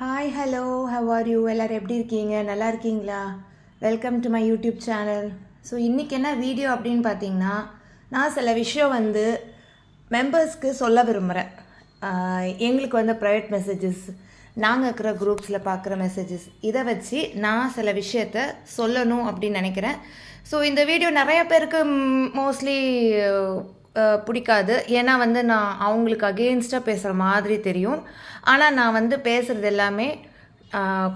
Hi hello how are you எல்லோரும் எப்படி இருக்கீங்க? நல்லா இருக்கீங்களா? Welcome to my YouTube channel so இன்றைக்கி என்ன வீடியோ அப்படின்னு பார்த்தீங்கன்னா நான் சில விஷயம் வந்து மெம்பர்ஸ்க்கு சொல்ல விரும்புகிறேன் எங்களுக்கு வந்து ப்ரைவேட் மெசேஜஸ் நாங்கள் இருக்கிற குரூப்ஸில் பார்க்குற மெசேஜஸ் இதை வச்சு நான் சில விஷயத்த சொல்லணும் அப்படின்னு நினைக்கிறேன். ஸோ இந்த வீடியோ நிறைய பேருக்கு மோஸ்ட்லி பிடிக்காது. ஏன்னா வந்து நான் அவங்களுக்கு அகெயின்ஸ்டாக பேசுகிற மாதிரி தெரியும். ஆனால் நான் வந்து பேசுகிறது எல்லாமே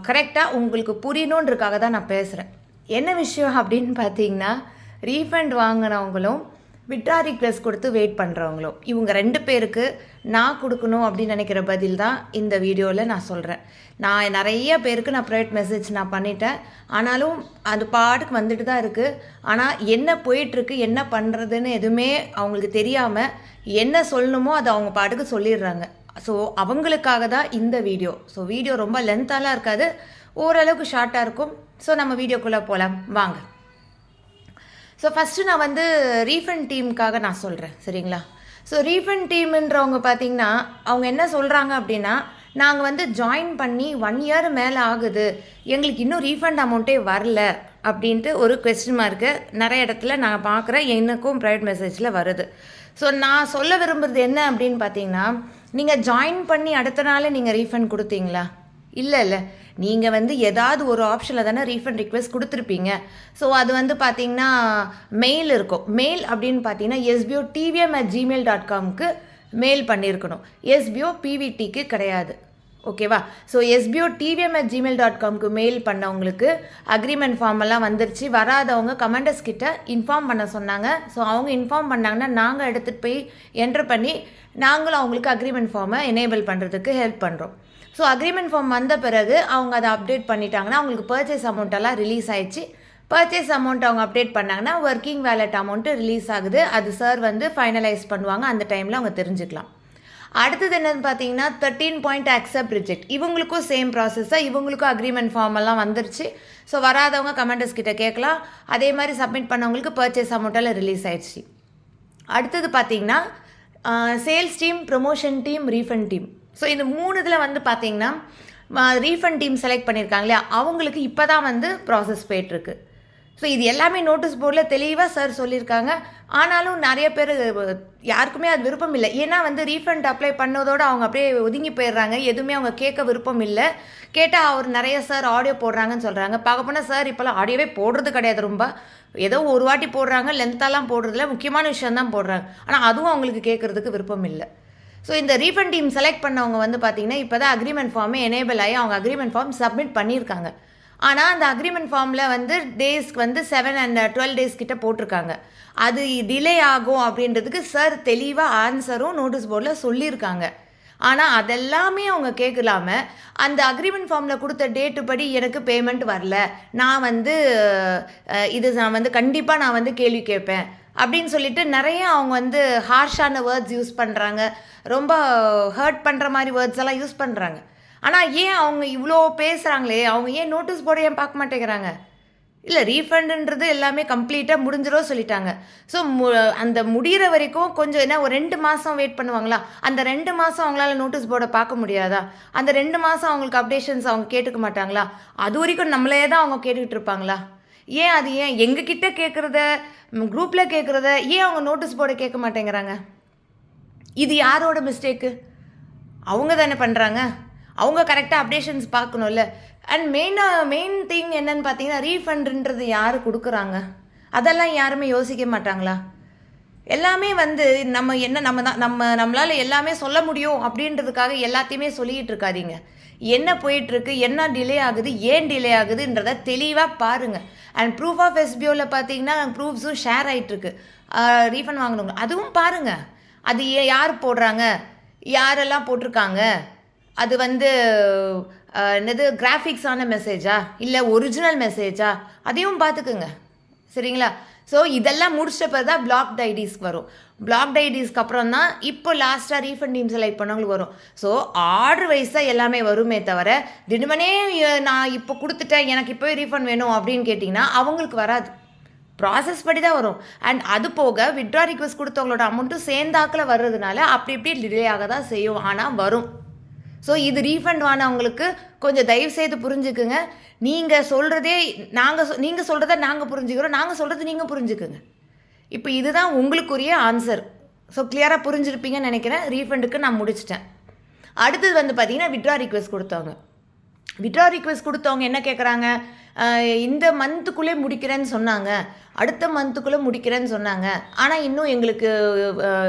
கரெக்டாக உங்களுக்கு புரியணுன்றதுக்காக தான் நான் பேசுகிறேன் என்ன விஷயம் அப்படின்னு பார்த்தீங்கன்னா ரீஃபண்ட் வாங்கினவங்களும் விட்ரா ரிக்வெஸ்ட் கொடுத்து வெயிட் பண்ணுறவங்களும் இவங்க ரெண்டு பேருக்கு நான் கொடுக்கணும் அப்படின்னு நினைக்கிற பதில் தான் இந்த வீடியோவில் நான் சொல்கிறேன் நான் நிறைய பேருக்கு நான் ப்ரைவேட் மெசேஜ் நான் பண்ணிட்டேன். ஆனாலும் அது பாட்டுக்கு வந்துட்டு தான் இருக்குது ஆனால் என்ன போயிட்டுருக்கு என்ன பண்ணுறதுன்னு எதுவுமே அவங்களுக்கு தெரியாமல் என்ன சொல்லணுமோ அதை அவங்க பாட்டுக்கு சொல்லிடுறாங்க. ஸோ அவங்களுக்காக தான் இந்த வீடியோ. ஸோ வீடியோ ரொம்ப லென்த்தாலாம் இருக்காது. ஓரளவுக்கு ஷார்ட்டாக இருக்கும். ஸோ நம்ம வீடியோக்குள்ளே போகலாம் வாங்க. ஸோ ஃபஸ்ட்டு நான் வந்து ரீஃபண்ட் டீமுக்காக நான் சொல்கிறேன் சரிங்களா? ஸோ ரீஃபண்ட் டீம்ன்றவங்க பார்த்தீங்கன்னா அவங்க என்ன சொல்கிறாங்க அப்படின்னா நாங்கள் வந்து ஜாயின் பண்ணி ஒன் இயர் மேலே ஆகுது எங்களுக்கு இன்னும் ரீஃபண்ட் அமௌண்ட்டே வரல அப்படின்ட்டு ஒரு கொஸ்டின் மார்க்கு நிறைய இடத்துல நான் பார்க்குறேன் எனக்கும் ப்ரைவேட் மெசேஜில் வருது. ஸோ நான் சொல்ல விரும்புறது என்ன அப்படின்னு பார்த்தீங்கன்னா நீங்கள் ஜாயின் பண்ணி அடுத்த நாளே நீங்கள் ரீஃபண்ட் கொடுத்தீங்களா? இல்லை இல்லை. நீங்கள் வந்து ஏதாவது ஒரு ஆப்ஷனில் தானே ரீஃபண்ட் ரிக்வெஸ்ட் கொடுத்துருப்பீங்க. ஸோ அது வந்து பார்த்தீங்கன்னா மெயில் இருக்கும். மெயில் அப்படின்னு பார்த்தீங்கன்னா SPO TVM at Gmail dot காம்க்கு mail பண்ணியிருக்கணும் எஸ்பிஓ பிவிடிக்கு கிடையாது. ஓகேவா so SPO TVM at Gmail dot காம்க்கு mail பண்ணவங்களுக்கு அக்ரிமெண்ட் ஃபார்ம் எல்லாம் வந்துருச்சு. வராதவங்க கமெண்டர்ஸ் கிட்ட இன்ஃபார்ம் பண்ண சொன்னாங்க. ஸோ அவங்க இன்ஃபார்ம் பண்ணாங்கன்னா நாங்கள் எடுத்துகிட்டு போய் என்ட்ரு பண்ணி நாங்களும் அவங்களுக்கு அக்ரிமெண்ட் ஃபார்மை எனேபிள் பண்ணுறதுக்கு ஹெல்ப் பண்ணுறோம் ஸோ அக்ரிமெண்ட் ஃபார்ம் வந்த பிறகு அவங்க அதை அப்டேட் பண்ணிட்டாங்கன்னா அவங்களுக்கு பர்ச்சேஸ் அமௌண்ட்டெல்லாம் ரிலீஸ் ஆயிடுச்சு. பர்ச்சேஸ் அமௌண்ட் அவங்க அப்டேட் பண்ணாங்கன்னா ஒர்க்கிங் வேலட் அமௌண்ட்டு ரிலீஸ் ஆகுது. அது சார் வந்து ஃபைனலைஸ் பண்ணுவாங்க. அந்த டைமில் அவங்க தெரிஞ்சுக்கலாம். அடுத்தது என்னன்னு பார்த்தீங்கன்னா தேர்ட்டீன் பாயிண்ட் அக்செப்ட் ரிஜெக்ட் இவங்களுக்கும் சேம் ப்ராசஸ்ஸாக இவங்களுக்கும் அக்ரிமெண்ட் ஃபார்ம் எல்லாம் வந்துருச்சு. ஸோ வராதவங்க கமெண்டர்ஸ் கிட்ட கேட்கலாம். அதே மாதிரி சப்மிட் பண்ணவங்களுக்கு பர்ச்சேஸ் அமௌண்ட்டெல்லாம் ரிலீஸ் ஆயிடுச்சு. அடுத்தது பார்த்தீங்கன்னா sales team promotion team refund team so இந்த மூணு இதில் வந்து பார்த்தீங்கன்னா ரீஃபண்ட் டீம் செலக்ட் பண்ணியிருக்காங்க இல்லையா? அவங்களுக்கு இப்போ தான் வந்து ப்ராசஸ் போயிட்டுருக்கு. ஸோ இது எல்லாமே நோட்டீஸ் போர்டில் தெளிவாக சார் சொல்லியிருக்காங்க ஆனாலும் நிறைய பேர் யாருக்குமே அது விருப்பம் இல்லை. ஏன்னா வந்து ரீஃபண்ட் அப்ளை பண்ணதோடு அவங்க அப்படியே ஒதுங்கி போயிடுறாங்க. எதுவுமே அவங்க கேட்க விருப்பம் இல்லை. கேட்டால் அவர் நிறைய சார் ஆடியோ போடுறாங்கன்னு சொல்கிறாங்க பார்க்க போனால் சார் இப்போல்லாம் ஆடியோவே போடுறது கிடையாது ரொம்ப. ஏதோ ஒரு வாட்டி போடுறாங்க லென்த்தாலாம் போடுறதில்ல. முக்கியமான விஷயம் தான் போடுறாங்க. ஆனால் அதுவும் அவங்களுக்கு கேட்குறதுக்கு விருப்பம் இல்லை. ஸோ இந்த ரீஃபண்ட் டீம் செலக்ட் பண்ணவங்க வந்து பார்த்தீங்கன்னா இப்போ தான் அக்ரிமெண்ட் ஃபார்மே எனேபிள் ஆகி அவங்க அக்ரிமெண்ட் ஃபார்ம் சப்மிட் பண்ணியிருக்காங்க. ஆனால் அந்த அக்ரிமெண்ட் ஃபார்மில் வந்து டேஸ்க்கு வந்து செவன் அண்ட் டுவெல் டேஸ் கிட்ட போட்டிருக்காங்க. அது டிலே ஆகும் அப்படின்றதுக்கு சார் தெளிவாக ஆன்சரும் நோட்டீஸ் போர்டில் சொல்லியிருக்காங்க. ஆனால் அதெல்லாமே அவங்க கேட்கலாம அந்த அக்ரிமெண்ட் ஃபார்மில் கொடுத்த டேட்டு படி எனக்கு பேமெண்ட் வரல. நான் வந்து இது நான் வந்து கண்டிப்பாக நான் வந்து கேள்வி கேட்பேன். அப்படின்னு சொல்லிட்டு நிறைய அவங்க வந்து ஹார்ஷான வேர்ட்ஸ் யூஸ் பண்ணுறாங்க ரொம்ப ஹர்ட் பண்ணுற மாதிரி வேர்ட்ஸ் எல்லாம் யூஸ் பண்ணுறாங்க ஆனால் ஏன் அவங்க இவ்வளோ பேசுகிறாங்களே அவங்க ஏன் நோட்டீஸ் போர்டு ஏன் பார்க்க மாட்டேங்கிறாங்க? இல்லை ரீஃபண்டுன்றது எல்லாமே கம்ப்ளீட்டாக முடிஞ்சிடும் சொல்லிட்டாங்க. ஸோ மு அந்த முடிகிற வரைக்கும் கொஞ்சம் என்ன ஒரு ரெண்டு மாதம் வெயிட் பண்ணுவாங்களா? அந்த ரெண்டு மாதம் அவங்களால நோட்டீஸ் போர்டை பார்க்க முடியாதா? அந்த ரெண்டு மாதம் அவங்களுக்கு அப்டேஷன்ஸ் அவங்க கேட்டுக்க மாட்டாங்களா? அது வரைக்கும் நம்மளே தான் அவங்க கேட்டுக்கிட்டு இருப்பாங்களா? ஏன் அது ஏன்? எங்ககிட்ட கேட்குறத குரூப்பில் கேட்குறத ஏன் அவங்க நோட்டீஸ் போர்டை கேட்க மாட்டேங்கிறாங்க? இது யாரோட மிஸ்டேக்கு அவங்க தானே பண்ணுறாங்க அவங்க கரெக்டாக அப்டேஷன்ஸ் பார்க்கணும்ல. அண்ட் மெயினாக மெயின் திங் என்னன்னு பார்த்தீங்கன்னா ரீஃபண்டுன்றது யார் கொடுக்குறாங்க? அதெல்லாம் யாருமே யோசிக்க மாட்டாங்களா? எல்லாமே வந்து நம்ம என்ன நம்ம தான் நம்ம நம்மளால் எல்லாமே சொல்ல முடியும் அப்படின்றதுக்காக எல்லாத்தையுமே சொல்லிகிட்டு இருக்காதீங்க. என்ன போயிட்டுருக்கு என்ன டிலே ஆகுது ஏன் டிலே ஆகுதுன்றத தெளிவாக பாருங்கள் அண்ட் ப்ரூஃப் ஆஃப் எஸ்பிஓவில் பார்த்தீங்கன்னா ப்ரூஃப்ஸும் ஷேர் ஆகிட்டுருக்கு ரீஃபண்ட் வாங்கணுங்க அதுவும் பாருங்கள் அது யார் போடுறாங்க? யாரெல்லாம் போட்டிருக்காங்க? அது வந்து என்னது கிராஃபிக்ஸான மெசேஜா இல்லை ஒரிஜினல் மெசேஜா அதையும் பார்த்துக்குங்க சரிங்களா? ஸோ இதெல்லாம் முடிச்சிட்ட பிறகு தான் பிளாக்ட் ஐடிஸ்க்கு வரும். பிளாக்ட் ஐடிஸ்க்கு அப்புறம் தான் இப்போ லாஸ்ட்டாக ரீஃபண்ட் டீம் செலக்ட் பண்ணவங்களுக்கு வரும். ஸோ ஆர்டர் வைஸ் தான் எல்லாமே வருமே தவிர திடமனே நான் இப்போ கொடுத்துட்டேன் எனக்கு இப்போவே ரீஃபண்ட் வேணும் அப்படின்னு கேட்டிங்கன்னா அவங்களுக்கு வராது. ப்ராசஸ் படி தான் வரும். அண்ட் அது போக விட்ரா ரிக்வஸ்ட் கொடுத்தவங்களோட அமௌண்ட்டும் சேர்ந்தாக்கில் வர்றதுனால அப்படி இப்படி டிலே ஆக தான் செய்யும். ஆனால் வரும். ஸோ இது ரீஃபண்ட் ஆனவங்களுக்கு கொஞ்சம் தயவு செய்து புரிஞ்சுக்குங்க. நீங்கள் சொல்கிறதே நாங்கள் நீங்கள் சொல்கிறத நாங்கள் புரிஞ்சுக்கிறோம். நாங்கள் சொல்கிறது நீங்கள் புரிஞ்சுக்குங்க. இப்போ இதுதான் உங்களுக்குரிய ஆன்சர் ஸோ கிளியராக புரிஞ்சிருப்பீங்கன்னு நினைக்கிறேன். ரீஃபண்டுக்கு நான் முடிச்சிட்டேன். அடுத்தது வந்து பார்த்தீங்கன்னா விட்ரா ரிக்வெஸ்ட் கொடுத்தவங்க. விட்ரா ரிக்வெஸ்ட் கொடுத்தவங்க என்ன கேட்குறாங்க இந்த மந்த்துக்குள்ளே முடிக்கிறேன்னு சொன்னாங்க. அடுத்த மந்த்துக்குள்ளே முடிக்கிறேன்னு சொன்னாங்க. ஆனால் இன்னும் எங்களுக்கு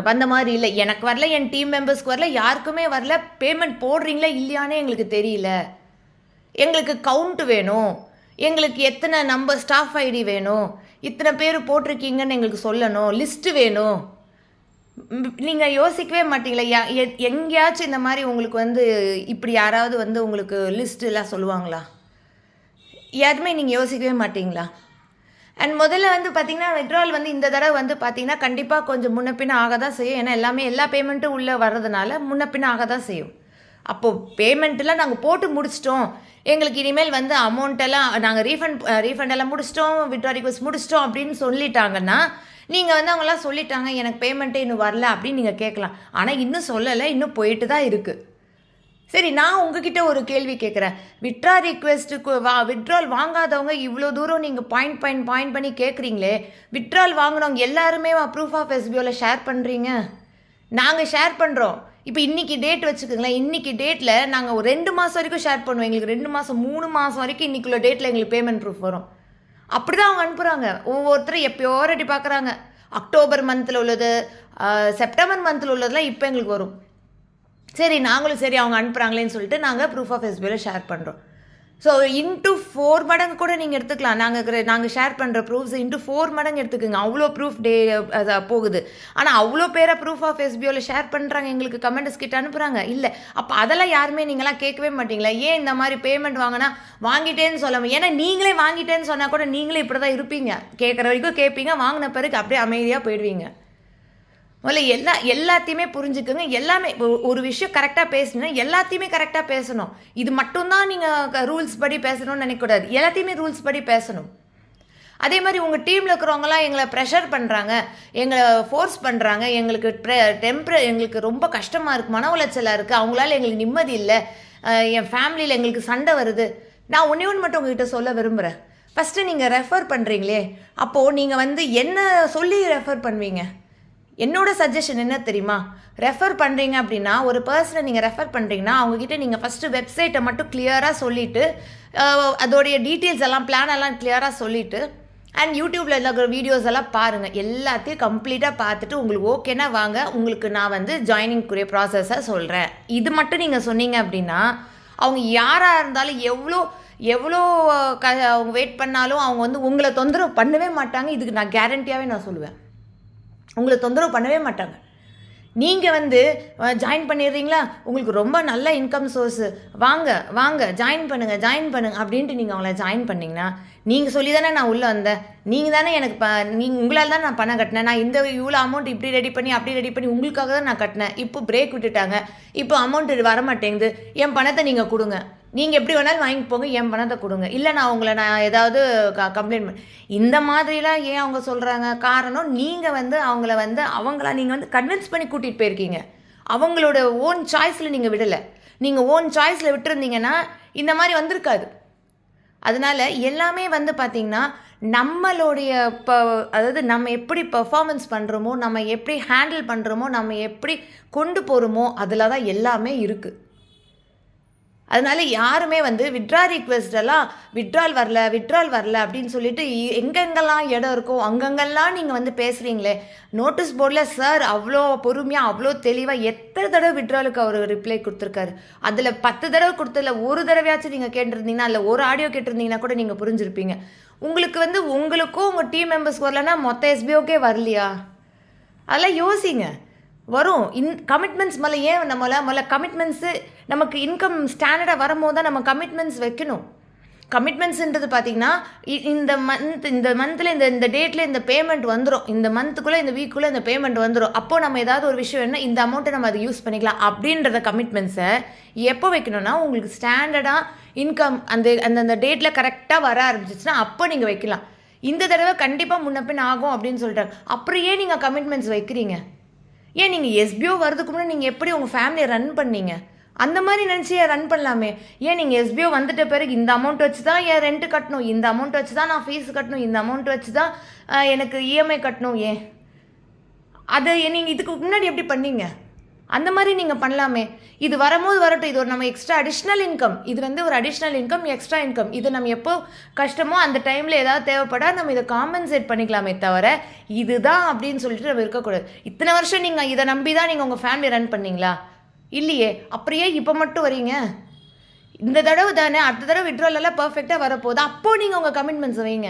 வந்த மாதிரி இல்லை. எனக்கு வரல என் டீம் மெம்பர்ஸ்க்கு வரல யாருக்குமே வரல. பேமெண்ட் போடுறீங்களா இல்லையானே எங்களுக்கு தெரியல. எங்களுக்கு கவுண்ட் வேணும். எங்களுக்கு எத்தனை நம்பர் ஸ்டாஃப் ஐடி வேணும். இத்தனை பேர் போட்டிருக்கீங்கன்னு எங்களுக்கு சொல்லணும். லிஸ்ட்டு வேணும். நீங்கள் யோசிக்கவே மாட்டீங்களா யா- எங்கேயாச்சும் இந்த மாதிரி உங்களுக்கு வந்து இப்படி யாராவது வந்து உங்களுக்கு லிஸ்ட்டுலாம் எல்லாம் சொல்லுவாங்களா? யாருமே நீங்கள் யோசிக்கவே மாட்டிங்களா? அண்ட் முதல்ல வந்து பார்த்தீங்கன்னா விட்ரால் வந்து இந்த தடவை வந்து பார்த்தீங்கன்னா கண்டிப்பாக கொஞ்சம் முன்ன ஆக தான் செய்யும். ஏன்னா எல்லாமே எல்லா பேமெண்ட்டும் உள்ளே வர்றதுனால முன்ன ஆக தான் செய்யும் அப்போது பேமெண்ட்டெலாம் நாங்கள் போட்டு முடிச்சிட்டோம். எங்களுக்கு இனிமேல் வந்து அமௌண்ட் எல்லாம் நாங்கள் ரீஃபண்ட் ரீஃபண்ட் எல்லாம் முடிச்சிட்டோம் விட்ரா ரிக்வஸ்ட் முடிச்சிட்டோம் அப்படின்னு சொல்லிட்டாங்கன்னா நீங்கள் வந்து அவங்களாம் சொல்லிட்டாங்க எனக்கு பேமெண்ட்டே இன்னும் வரல அப்படின்னு நீங்கள் கேட்கலாம். ஆனால் இன்னும் சொல்லலை இன்னும் போயிட்டு தான் இருக்குது சரி நான் உங்ககிட்ட ஒரு கேள்வி கேட்குறேன். விட்ரா ரிக்வெஸ்ட்டுக்கு வா விட்ரால் வாங்காதவங்க இவ்வளோ தூரம் நீங்கள் பாயிண்ட் பாயிண்ட் பாயிண்ட் பண்ணி கேட்குறீங்களே விட்ரால் வாங்கினவங்க எல்லாருமே ப்ரூஃப் ஆஃப் எஸ்பிஓவில் ஷேர் பண்ணுறீங்க நாங்கள் ஷேர் பண்ணுறோம் இப்போ இன்னைக்கு டேட் வச்சுக்கோங்களேன். இன்னைக்கு டேட்டில் நாங்கள் ஒரு ரெண்டு மாதம் வரைக்கும் ஷேர் பண்ணுவோம். எங்களுக்கு ரெண்டு மாதம் மூணு மாதம் வரைக்கும் இன்னைக்குள்ள டேட்டில் எங்களுக்கு பேமெண்ட் ப்ரூஃப் வரும். அப்படி தான் அவங்க அனுப்புகிறாங்க ஒவ்வொருத்தரும் எப்பயோ ரெடி பார்க்குறாங்க அக்டோபர் மந்தில் உள்ளது செப்டம்பர் மந்தில் உள்ளதெல்லாம் இப்போ எங்களுக்கு வரும். சரி நாங்களும் சரி அவங்க அனுப்புகிறாங்களேன்னு சொல்லிட்டு நாங்கள் ப்ரூஃப் ஆஃப் எஸ்பியில் ஷேர் பண்ணுறோம் ஸோ இன்ட்டு ஃபோர் மடங்கு கூட நீங்கள் எடுத்துக்கலாம். நாங்கள் நாங்கள் ஷேர் பண்ணுற ப்ரூஃப்ஸ் இன்ட்டு ஃபோர் மடங்கு எடுத்துக்கோங்க. அவ்வளோ ப்ரூஃப் டே அது போகுது. ஆனால் அவ்வளோ பேரை ப்ரூஃப் ஆஃப் எஸ்பிஓவில் ஷேர் பண்ணுறாங்க எங்களுக்கு கமெண்ட்ஸ் கிட்ட அனுப்புகிறாங்க இல்லை. அப்போ அதெல்லாம் யாருமே நீங்களாம் கேட்கவே மாட்டீங்களா? ஏன் இந்த மாதிரி பேமெண்ட் வாங்கினா வாங்கிட்டேன்னு சொல்லாம ஏன்னா நீங்களே வாங்கிட்டேன்னு சொன்னால் கூட நீங்களே இப்படி தான் இருப்பீங்க. கேட்குற வரைக்கும் கேட்பீங்க. வாங்கின பிறகு அப்படியே அமைதியாக போயிடுவீங்க. முதல்ல எல்லா எல்லாத்தையுமே புரிஞ்சுக்குங்க. எல்லாமே ஒரு விஷயம் கரெக்டாக பேசணும்னா எல்லாத்தையுமே கரெக்டாக பேசணும். இது மட்டும்தான் நீங்கள் ரூல்ஸ் படி பேசணும்னு நினைக்கக்கூடாது எல்லாத்தையுமே ரூல்ஸ் படி பேசணும். அதே மாதிரி உங்கள் டீமில் இருக்கிறவங்களாம் எங்களை ப்ரெஷர் பண்ணுறாங்க எங்களை ஃபோர்ஸ் பண்ணுறாங்க எங்களுக்கு டெம்பர் எங்களுக்கு ரொம்ப கஷ்டமாக இருக்குது மன உளைச்சலாக இருக்குது அவங்களால எங்களுக்கு நிம்மதி இல்லை. என் ஃபேமிலியில் எங்களுக்கு சண்டை வருது. நான் ஒன்றே ஒன்று மட்டும் உங்ககிட்ட சொல்ல விரும்புகிறேன் ஃபஸ்ட்டு நீங்கள் ரெஃபர் பண்ணுறீங்களே அப்போது நீங்கள் வந்து என்ன சொல்லி ரெஃபர் பண்ணுவீங்க? என்னோட சஜஷன் என்ன தெரியுமா? ரெஃபர் பண்ணுறீங்க அப்படின்னா ஒரு பர்சனை நீங்கள் ரெஃபர் பண்ணுறீங்கன்னா அவங்கக்கிட்ட நீங்கள் ஃபஸ்ட்டு வெப்சைட்டை மட்டும் கிளியராக சொல்லிவிட்டு அதோடைய டீட்டெயில்ஸ் எல்லாம் பிளான் எல்லாம் கிளியராக சொல்லிவிட்டு அண்ட் யூடியூப்பில் இருக்கிற வீடியோஸ் எல்லாம் பாருங்கள் எல்லாத்தையும் கம்ப்ளீட்டாக பார்த்துட்டு உங்களுக்கு ஓகேனா வாங்க. உங்களுக்கு நான் வந்து ஜாயினிங்க்குரிய ப்ராசஸை சொல்கிறேன் இது மட்டும் நீங்கள் சொன்னீங்க அப்படின்னா அவங்க யாராக இருந்தாலும் எவ்வளோ எவ்வளோ க அவங்க வெயிட் பண்ணாலும் அவங்க வந்து உங்களை தொந்தரவு பண்ணவே மாட்டாங்க. இதுக்கு நான் கேரண்டியாகவே நான் சொல்லுவேன். உங்களை தொந்தரவு பண்ணவே மாட்டாங்க. நீங்கள் வந்து ஜாயின் பண்ணிடுறீங்களா? உங்களுக்கு ரொம்ப நல்ல இன்கம் சோர்ஸு வாங்க வாங்க ஜாயின் பண்ணுங்கள் ஜாயின் பண்ணுங்கள் அப்படின்ட்டு நீங்கள் அவங்கள ஜாயின் பண்ணிங்கன்னா நீங்கள் சொல்லி தானே நான் உள்ளே வந்தேன். நீங்கள் தானே எனக்கு ப நீங்கள் உங்களால் தான் நான் பணம் கட்டினேன். நான் இந்த இவ்வளோ அமௌண்ட் இப்படி ரெடி பண்ணி அப்படி ரெடி பண்ணி உங்களுக்காக தான் நான் கட்டினேன். இப்போ பிரேக் விட்டுட்டாங்க. இப்போ அமௌண்ட் வர மாட்டேங்குது என் பணத்தை நீங்கள் கொடுங்க. நீங்கள் எப்படி வேணாலும் வாங்கி போங்க என் பணத்தை கொடுங்க. இல்லை நான் உங்களை நான் ஏதாவது க கம்ப்ளைண்ட் பண்ண இந்த மாதிரிலாம் ஏன் அவங்க சொல்கிறாங்க காரணம் நீங்கள் வந்து அவங்கள வந்து அவங்கள நீங்கள் வந்து கன்வின்ஸ் பண்ணி கூட்டிகிட்டு போயிருக்கீங்க. அவங்களோட ஓன் சாய்ஸில் நீங்கள் விடலை. நீங்கள் ஓன் சாய்ஸில் விட்டுருந்தீங்கன்னா இந்த மாதிரி வந்திருக்காது. அதனால எல்லாமே வந்து பார்த்திங்கன்னா நம்மளுடைய இப்போ அதாவது நம்ம எப்படி பர்ஃபாமன்ஸ் பண்ணுறோமோ நம்ம எப்படி ஹேண்டில் பண்ணுறோமோ நம்ம எப்படி கொண்டு போகிறோமோ அதில் தான் எல்லாமே இருக்குது அதனால யாருமே வந்து விட்ரா ரிக்வெஸ்ட் எல்லாம் விட்ரால் வரல விட்ரால் வரல அப்படின்னு சொல்லிட்டு இ- எங்கெங்கெல்லாம் இடம் இருக்கோ அங்கங்கெல்லாம் நீங்கள் வந்து பேசுகிறீங்களே நோட்டீஸ் போர்டில் சார் அவ்வளோ பொறுமையாக அவ்வளோ தெளிவாக எத்தனை தடவை விட்ராலுக்கு அவர் ரிப்ளை கொடுத்துருக்காரு. அதில் பத்து தடவை கொடுத்ததில்ல ஒரு தடவையாச்சும் நீங்கள் கேட்டிருந்தீங்கன்னா இல்லை ஒரு ஆடியோ கேட்டிருந்தீங்கன்னா கூட நீங்கள் புரிஞ்சிருப்பீங்க. உங்களுக்கு வந்து உங்களுக்கும் உங்கள் டீம் மெம்பர்ஸ் வரலன்னா மொத்த எஸ்பிஓக்கே வரலையா? அதெல்லாம் யோசிங்க. வரும். இன் கமிட்மெண்ட்ஸ் மேலே ஏன் நம்மள முதல்ல கமிட்மெண்ட்ஸு நமக்கு இன்கம் ஸ்டாண்டர்டாக வரும்போது தான் நம்ம கமிட்மெண்ட்ஸ் வைக்கணும். கமிட்மெண்ட்ஸுன்றது பார்த்தீங்கன்னா இ- இந்த மந்த் இந்த மந்தில் இந்த இந்த டேட்டில் இந்த பேமெண்ட் வந்துடும் இந்த மந்த்துக்குள்ளே இந்த வீக்குள்ளே இந்த பேமெண்ட் வந்துடும் அப்போ நம்ம ஏதாவது ஒரு விஷயம் என்ன இந்த அமௌண்ட்டை நம்ம அதை யூஸ் பண்ணிக்கலாம். அப்படின்றத கமிட்மெண்ட்ஸை எப்போ வைக்கணும்னா உங்களுக்கு ஸ்டாண்டர்டாக இன்கம் அந்த அந்தந்த டேட்டில் கரெக்டாக வர ஆரம்பிச்சிச்சுன்னா அப்போ நீங்கள் வைக்கலாம். இந்த தடவை கண்டிப்பாக முன்னப்பின் ஆகும் அப்படின்னு சொல்கிறாங்க அப்புறம் ஏன் நீங்கள் கமிட்மெண்ட்ஸ் வைக்கிறீங்க? ஏன் நீங்கள் எஸ்பிஓ வரதுக்கு முன்னாடி நீங்கள் எப்படி உங்கள் ஃபேமிலியை ரன் பண்ணீங்க? அந்த மாதிரி நினச்சி ரன் பண்ணலாமே? ஏன் நீங்கள் எஸ்பிஓ வந்துட்ட பிறகு இந்த அமௌண்ட் வச்சு தான் என் ரெண்ட் கட்டணும்? இந்த அமௌண்ட் வச்சு தான் நான் ஃபீஸ் கட்டணும்? இந்த அமௌண்ட் வச்சு தான் எனக்கு இஎம்ஐ கட்டணும்? ஏன்? அதை நீங்கள் இதுக்கு முன்னாடி எப்படி பண்ணீங்க? அந்த மாதிரி நீங்கள் பண்ணலாமே. இது வரும்போது வரட்டும். இது ஒரு நம்ம எக்ஸ்ட்ரா அடிஷ்னல் இன்கம் இது வந்து ஒரு அடிஷ்னல் இன்கம் எக்ஸ்ட்ரா இன்கம் இது நம்ம எப்போ கஷ்டமோ அந்த டைமில் ஏதாவது தேவைப்படா நம்ம இதை காம்பன்சேட் பண்ணிக்கலாமே தவிர இதுதான் அப்படின்னு சொல்லிட்டு நம்ம இருக்கக்கூடாது. இத்தனை வருஷம் நீங்கள் இதை நம்பி தான் நீங்கள் உங்கள் ஃபேமிலி ரன் பண்ணீங்களா? இல்லையே. அப்படியே இப்போ மட்டும் வரீங்க. இந்த தடவை தானே அடுத்த தடவை விட்ரோலெல்லாம் பர்ஃபெக்டாக வரப்போகுது. அப்போது நீங்கள் உங்கள் கமிட்மெண்ட்ஸ் வைங்க.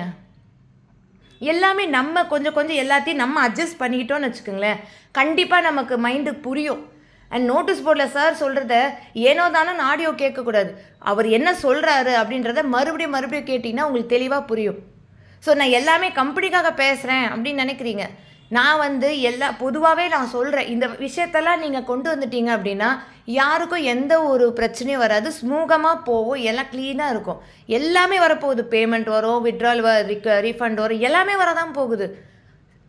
எல்லாமே நம்ம கொஞ்சம் கொஞ்சம் எல்லாத்தையும் நம்ம அட்ஜஸ்ட் பண்ணிக்கிட்டோம்னு வச்சுக்கோங்களேன். கண்டிப்பாக நமக்கு மைண்டு புரியும். அண்ட் நோட்டீஸ் போர்டில் சார் சொல்கிறத ஏனோ தானோ ஆடியோ கேட்கக்கூடாது. அவர் என்ன சொல்கிறாரு அப்படின்றத மறுபடியும் மறுபடியும் கேட்டிங்கன்னா உங்களுக்கு தெளிவாக புரியும். ஸோ நான் எல்லாமே கம்பெனிக்காக பேசுகிறேன் அப்படின்னு நினைக்கிறீங்க. நான் வந்து எல்லா பொதுவாகவே நான் சொல்கிறேன் இந்த விஷயத்தெல்லாம் நீங்கள் கொண்டு வந்துட்டீங்க அப்படின்னா யாருக்கும் எந்த ஒரு பிரச்சனையும் வராது ஸ்மூகமாக போகும் எல்லாம் க்ளீனாக இருக்கும். எல்லாமே வரப்போகுது பேமெண்ட் வரும் விட்ரால் ரீஃபண்ட் வரும் எல்லாமே வரதான் போகுது.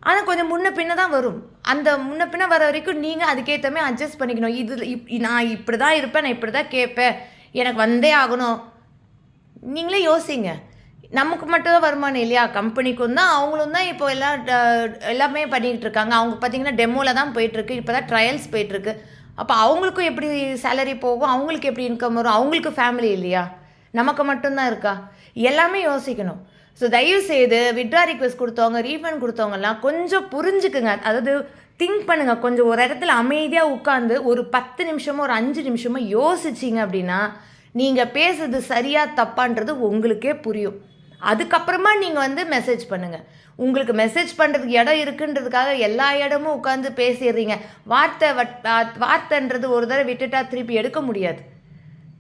ஆனால் கொஞ்சம் முன்ன பின்ன தான் வரும். அந்த முன்ன பின்ன வர வரைக்கும் நீங்கள் அதுக்கேற்ற மாதிரி அட்ஜஸ்ட் பண்ணிக்கணும். இது இப் நான் இப்படி தான் இருப்பேன் நான் இப்படி தான் கேட்பேன். எனக்கு வந்தே ஆகணும். நீங்களே யோசிங்க. நமக்கு மட்டும் தான் வருமானம் இல்லையா? கம்பெனிக்கும் தான் அவங்களும் தான் இப்போ எல்லாம் எல்லாமே பண்ணிக்கிட்டு இருக்காங்க. அவங்க பார்த்தீங்கன்னா டெமோவில் தான் போயிட்டுருக்கு. இப்போ தான் ட்ரையல்ஸ் போயிட்டுருக்கு. அப்போ அவங்களுக்கும் எப்படி சேலரி போகும்? அவங்களுக்கு எப்படி இன்கம் வரும்? அவங்களுக்கு ஃபேமிலி இல்லையா? நமக்கு மட்டும்தான் இருக்கா? எல்லாமே யோசிக்கணும். ஸோ தயவு செய்து விட்ரா ரிக்வெஸ்ட் கொடுத்தவங்க ரீஃபண்ட் கொடுத்தவங்கலாம் கொஞ்சம் புரிஞ்சுக்குங்க. அதாவது திங்க் பண்ணுங்கள் கொஞ்சம் ஒரு இடத்துல அமைதியாக உட்காந்து ஒரு பத்து நிமிஷமோ ஒரு அஞ்சு நிமிஷமோ யோசிச்சிங்க அப்படின்னா நீங்கள் பேசுறது சரியாக தப்பான்றது உங்களுக்கே புரியும். அதுக்கப்புறமா நீங்கள் வந்து மெசேஜ் பண்ணுங்கள் உங்களுக்கு மெசேஜ் பண்ணுறதுக்கு இடம் இருக்குன்றதுக்காக எல்லா இடமும் உட்காந்து பேசிடுறீங்க. வார்த்தை வட் வார்த்தைன்றது ஒரு தடவை விட்டுட்டா திருப்பி எடுக்க முடியாது.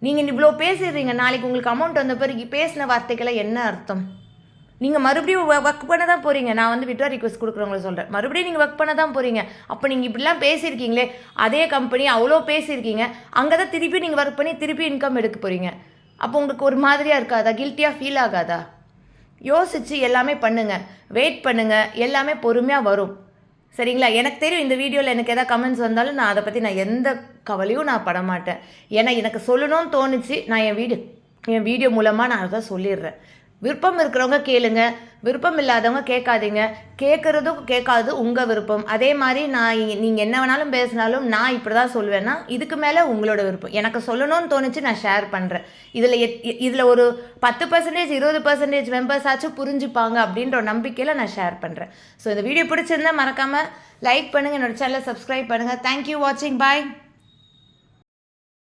நீங்கள் இவ்வளோ பேசிடுறீங்க. நாளைக்கு உங்களுக்கு அமௌண்ட் வந்த பிறகு பேசின வார்த்தைக்கெல்லாம் என்ன அர்த்தம்? நீங்கள் மறுபடியும் ஒர்க் பண்ண தான் போகிறீங்க நான் வந்து விட்ரா ரிக்வஸ்ட் கொடுக்குறவங்கள சொல்கிறேன் மறுபடியும் நீங்கள் ஒர்க் பண்ண தான் போகிறீங்க அப்போ நீங்கள் இப்படிலாம் பேசியிருக்கீங்களே அதே கம்பெனி அவ்வளோ பேசியிருக்கீங்க. அங்கே தான் திருப்பி நீங்கள் ஒர்க் பண்ணி திருப்பி இன்கம் எடுக்க போகிறீங்க அப்போ உங்களுக்கு ஒரு மாதிரியாக இருக்காதா? கில்ட்டியாக ஃபீல் ஆகாதா? யோசிச்சு எல்லாமே பண்ணுங்க. வெயிட் பண்ணுங்க. எல்லாமே பொறுமையாக வரும். சரிங்களா? எனக்கு தெரியும் இந்த வீடியோவில் எனக்கு எதாவது கமெண்ட்ஸ் வந்தாலும் நான் அதை பற்றி நான் எந்த கவலையும் நான் பட மாட்டேன். ஏன்னா எனக்கு சொல்லணும்னு தோணுச்சு. நான் என் வீடு என் வீடியோ மூலமாக நான் அதை சொல்லிடுறேன். விருப்பம் இருக்கிறவங்க கேளுங்கள் விருப்பம் இல்லாதவங்க கேட்காதீங்க. கேட்குறதும் கேட்காது உங்கள் விருப்பம். அதே மாதிரி நான் நீங்கள் என்ன வேணாலும் பேசினாலும் நான் இப்படி தான் சொல்லுவேன்னா இதுக்கு மேலே உங்களோட விருப்பம். எனக்கு சொல்லணும்னு தோணுச்சு நான் ஷேர் பண்ணுறேன் இதில் எத் இதில் ஒரு பத்து பர்சன்டேஜ் இருபது பர்சன்டேஜ் மெம்பர்ஸ் ஆச்சும் புரிஞ்சுப்பாங்க அப்படின்ற ஒரு நம்பிக்கையில் நான் ஷேர் பண்ணுறேன் ஸோ இந்த வீடியோ பிடிச்சிருந்தா மறக்காமல் லைக் பண்ணுங்கள் என்னோட சேனலை சப்ஸ்கிரைப் பண்ணுங்கள் தேங்க்யூ வாட்சிங் பாய்